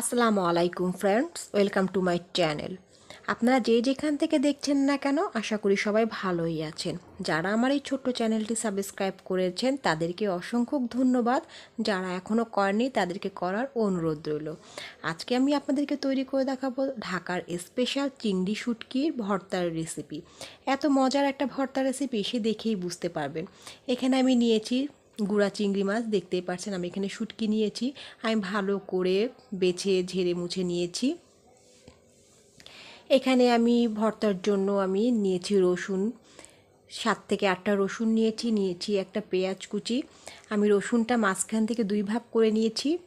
আসসালামু আলাইকুম friends welcome to my channel আপনারা যে যেখান থেকে দেখছেন না কেন, আশা করি সবাই ভালোই আছেন। যারা আমার এই ছোট্ট চ্যানেলটি সাবস্ক্রাইব করেছেন, তাদেরকে অসংখ্য ধন্যবাদ। যারা এখনও করেনি তাদেরকে করার অনুরোধ রইল। আজকে আমি আপনাদেরকে তৈরি করে দেখাবো ঢাকার স্পেশাল চিংড়ি শুটকির ভর্তার রেসিপি এত মজার একটা ভর্তার রেসিপি সে দেখেই বুঝতে পারবেন। এখানে আমি নিয়েছি গুঁড়া চিংড়ি মাছ দেখতেই পাচ্ছেন আমি এখানে শুটকি নিয়েছি। আমি ভালো করে বেছে, ঝেড়ে মুছে নিয়েছি। এখানে আমি ভর্তার জন্য আমি নিয়েছি রসুন, সাত থেকে আটটা রসুন নিয়েছি নিয়েছি একটা পেঁয়াজ কুচি। আমি রসুনটা মাঝখান থেকে দুই ভাগ করে নিয়েছি।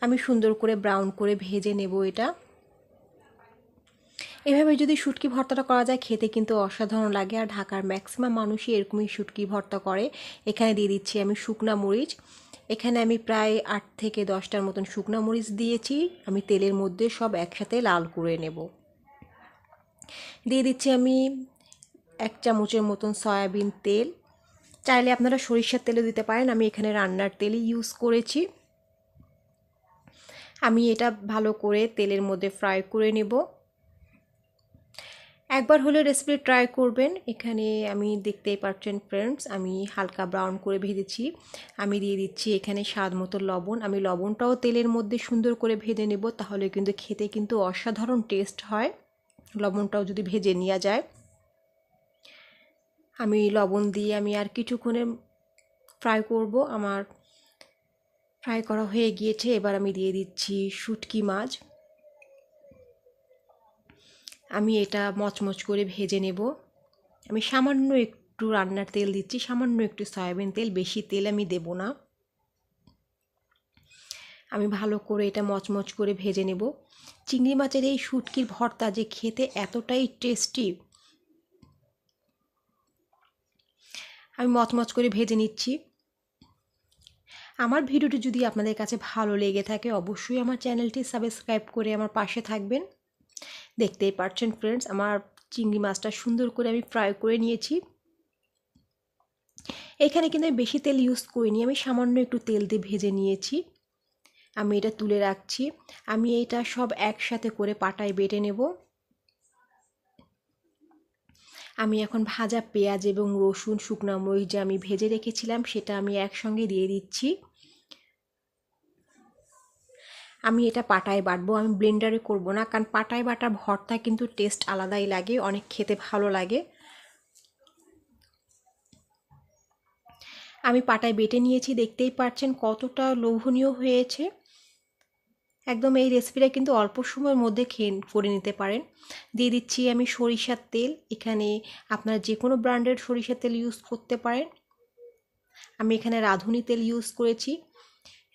আমি সুন্দর করে ব্রাউন করে ভেজে নেব এটা। এভাবে যদি শুটকি ভর্তাটা করা যায়, খেতে কিন্তু অসাধারণ লাগে। আর ঢাকার ম্যাক্সিমাম মানুষই এরকমই শুটকি ভর্তা করে। এখানে দিয়ে দিচ্ছি আমি শুকনা মরিচ। এখানে আমি প্রায় আট থেকে দশটার মতন শুকনা মরিচ দিয়েছি। আমি তেলের মধ্যে সব একসাথে লাল করে নেব। দিয়ে দিচ্ছি আমি এক চামচের মতন সয়াবিন তেল। চাইলে আপনারা সরিষার তেলও দিতে পারেন। আমি এখানে রান্নার তেলই ইউজ করেছি। আমি এটা ভালো করে তেলের মধ্যে ফ্রাই করে নেব। একবার হলে রেসিপি ট্রাই করবেন। এখানে আমি দেখতেই পাচ্ছেন ফ্রেন্ডস আমি হালকা ব্রাউন করে ভেজেছি। আমি দিয়ে দিচ্ছি এখানে স্বাদ মতো লবণ। আমি লবণটাও তেলের মধ্যে সুন্দর করে ভেজে নেব, তাহলে কিন্তু খেতে কিন্তু অসাধারণ টেস্ট হয়। লবণটাও যদি ভেজে নেওয়া যায়। আমি লবণ দিয়ে আমি আর কিছুক্ষণে ফ্রাই করব। আমার ফ্রাই করা হয়ে গিয়েছে। এবার আমি দিয়ে দিচ্ছি শুটকি মাছ। আমি এটা মচমচ করে ভেজে নেব। আমি সামান্য একটু রান্নার তেল দিচ্ছি, সামান্য একটু সয়াবিন তেল, বেশি তেল আমি দেব না। আমি ভালো করে এটা মচমচ করে ভেজে নেব। চিংড়ি মাছের এই শুটকির ভর্তা যে খেতে এতটাই টেস্টি, আমি মচমচ করে ভেজে নিচ্ছি। আমার ভিডিওটি যদি আপনাদের কাছে ভালো লেগে থাকে, অবশ্যই আমার চ্যানেলটি সাবস্ক্রাইব করে আমার পাশে থাকবেন। দেখতেই পাচ্ছেন ফ্রেন্ডস আমার চিংড়ি মাছটা সুন্দর করে আমি ফ্রাই করে নিয়েছি। এখানে কিন্তু আমি বেশি তেল ইউজ করিনি, আমি সামান্য একটু তেল দিয়ে ভেজে নিয়েছি। আমি এটা তুলে রাখছি। আমি এটা সব একসাথে করে পাটায় বেটে নেব। আমি এখন ভাজা পেঁয়াজ এবং রসুন, শুকনো মরিচ যে আমি ভেজে রেখেছিলাম, সেটা আমি একসঙ্গে দিয়ে দিচ্ছি। আমি এটা পাটায় বাটবো, আমি ব্লেন্ডারে করব না, কারণ পাটায় বাটা ভর্তা কিন্তু টেস্ট আলাদাই লাগে, অনেক খেতে ভালো লাগে। আমি পাটায় বেটে নিয়েছি, দেখতেই পাচ্ছেন কতটা লোভনীয় হয়েছে। একদম এই রেসিপিটা কিন্তু অল্প সময়ের মধ্যে খেয়ে, করে নিতে পারেন। দিয়ে দিচ্ছি আমি সরিষার তেল, এখানে আপনারা যে কোনো ব্র্যান্ডের সরিষার তেল ইউজ করতে পারেন। আমি এখানে রাঁধুনি তেল ইউজ করেছি।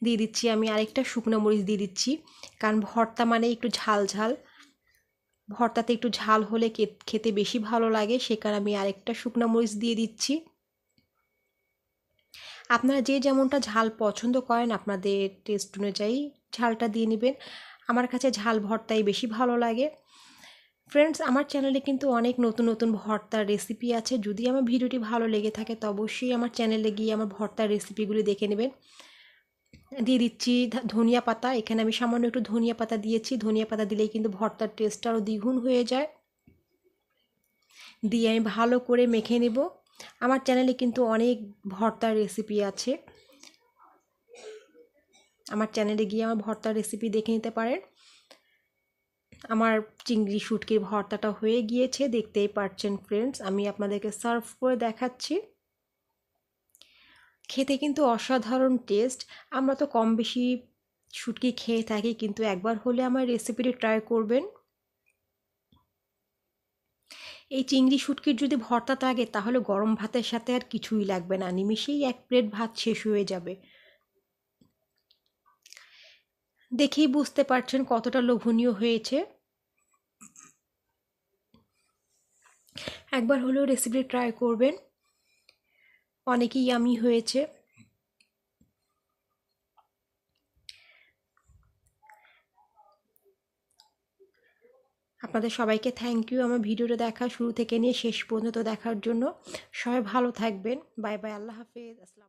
দিয়ে দিচ্ছি, আমি আরেকটা শুকনো মরিচ দিয়ে দিচ্ছি। কারণ ভর্তা মানে একটু ঝাল ঝাল। ভর্তাতে একটু ঝাল হলে খেতে বেশি ভালো লাগে, সে কারণে আমি আরেকটা শুকনো মরিচ দিয়ে দিচ্ছি। আপনারা যে যেমনটা ঝাল পছন্দ করেন, আপনাদের টেস্ট অনুযায়ী ঝালটা দিয়ে নেবেন। আমার কাছে ঝাল ভর্তাই বেশি ভালো লাগে। ফ্রেন্ডস আমার চ্যানেলে কিন্তু অনেক নতুন নতুন ভর্তার রেসিপি আছে। যদি আমার ভিডিওটি ভালো লেগে থাকে, তো অবশ্যই আমার চ্যানেলে গিয়ে আমার ভর্তার রেসিপিগুলি দেখে নেবেন। দিয়ে দিচ্ছি ধনিয়া পাতা। এখানে আমি সামান্য একটু ধনিয়া পাতা দিয়েছি। ধনিয়া পাতা দিলেই কিন্তু ভর্তার টেস্টটা আরও দ্বিগুণ হয়ে যায়। দিয়ে আমি ভালো করে মেখে নেব। আমার চ্যানেলে কিন্তু অনেক ভর্তার রেসিপি আছে। আমার চ্যানেলে গিয়ে আমার ভর্তার রেসিপি দেখে নিতে পারেন। আমার চিংড়ি শুটকির ভর্তাটা হয়ে গিয়েছে। দেখতেই পারছেন ফ্রেন্ডস আমি আপনাদেরকে সার্ভ করে দেখাচ্ছি। খেতে কিন্তু অসাধারণ টেস্ট আমরা তো কম বেশি শুটকি খেয়ে থাকি, কিন্তু একবার হলে আমার রেসিপিটি ট্রাই করবেন। এই চিংড়ি শুটকির যদি ভর্তা থাকে, তাহলে গরম ভাতের সাথে আর কিছুই লাগবে না। নিমিশেই এক প্লেট ভাত শেষ হয়ে যাবে। দেখেই বুঝতে পারছেন কতটা লোভনীয় হয়েছে। একবার হলেও রেসিপি ট্রাই করবেন। অনেকই আমি হয়েছে। আপনাদের সবাইকে থ্যাংক ইউ আমার ভিডিওটা দেখা শুরু থেকে নিয়ে শেষ পর্যন্ত দেখার জন্য সবাই ভালো থাকবেন। বাই বাই আল্লাহ হাফিজ। আসসালাম